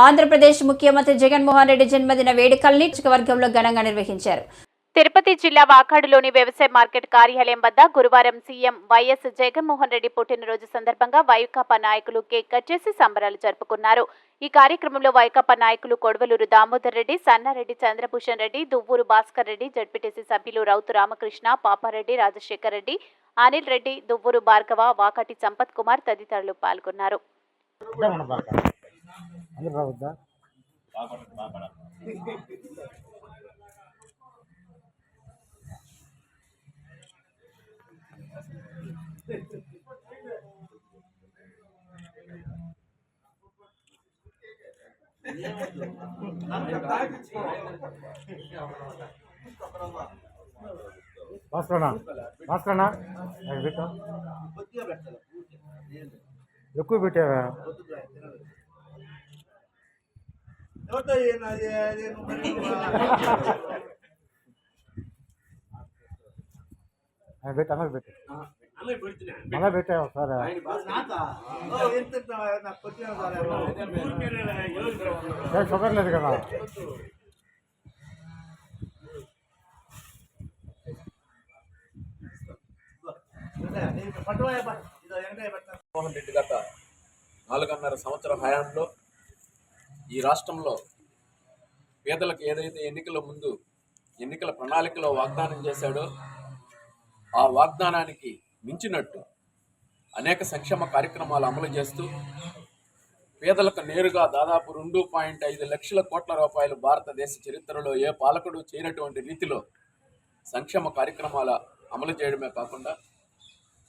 ఆంధ్రప్రదేశ్ ముఖ్యమంత్రి జగన్మోహన్ రెడ్డి జన్మదిన వేడుకల్ని నియోజకవర్గంలో ఘనంగా నిర్వహించారు. తిరుపతి జిల్లా వాకాడులోని వ్యవసాయ మార్కెట్ కార్యాలయం వద్ద గురువారం సీఎం వైఎస్ జగన్మోహన్ రెడ్డి పుట్టినరోజు సందర్భంగా వైకాపా నాయకులు కేక్ కట్ చేసి సంబరాలు జరుపుకున్నారు. ఈ కార్యక్రమంలో వైకాపా నాయకులు కొడవలూరు దామోదర్ రెడ్డి సన్నారెడ్డి చంద్రభూషణ్ రెడ్డి దువ్వూరు భాస్కర్ రెడ్డి జడ్పీటీసీ సభ్యులు రౌతు రామకృష్ణ పాపారెడ్డి రాజశేఖర్ రెడ్డి అనిల్ రెడ్డి దువ్వూరు భార్గవ వాకటి సంపత్ కుమార్ తదితరులు పాల్గొన్నారు. అందరు రావద్దా? భాస్కరనా భాస్కరనా ఎక్కువ పెట్టావా? అన్నది పెట్టు మళ్ళా పెట్టావు సార్ ఏ షుగర్ లేదు కదా జగన్మోహన్ రెడ్డి గత నాలుగున్నర సంవత్సర హయాంలో ఈ రాష్ట్రంలో పేదలకు ఏదైతే ఎన్నికల ముందు ఎన్నికల ప్రణాళికలో వాగ్దానం చేశాడో ఆ వాగ్దానానికి మించినట్టు అనేక సంక్షేమ కార్యక్రమాలు అమలు చేస్తూ పేదలకు నేరుగా దాదాపు రెండు పాయింట్ ఐదు లక్షల కోట్ల రూపాయలు భారతదేశ చరిత్రలో ఏ పాలకుడు చేయనటువంటి రీతిలో సంక్షేమ కార్యక్రమాల అమలు చేయడమే కాకుండా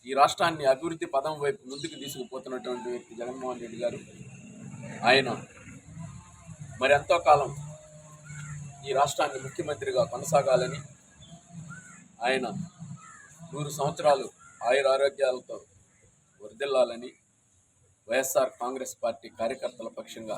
ఈ రాష్ట్రాన్ని అభివృద్ధి పదం వైపు ముందుకు తీసుకుపోతున్నటువంటి వ్యక్తి జగన్మోహన్ రెడ్డి గారు. ఆయన మరి ఎంతో కాలం ఈ రాష్ట్రాన్ని ముఖ్యమంత్రిగా కొనసాగాలని ఆయన నూరు సంవత్సరాలు ఆయుర ఆరోగ్యాలతో వరదిల్లాలని వైఎస్ఆర్ కాంగ్రెస్ పార్టీ కార్యకర్తల పక్షంగా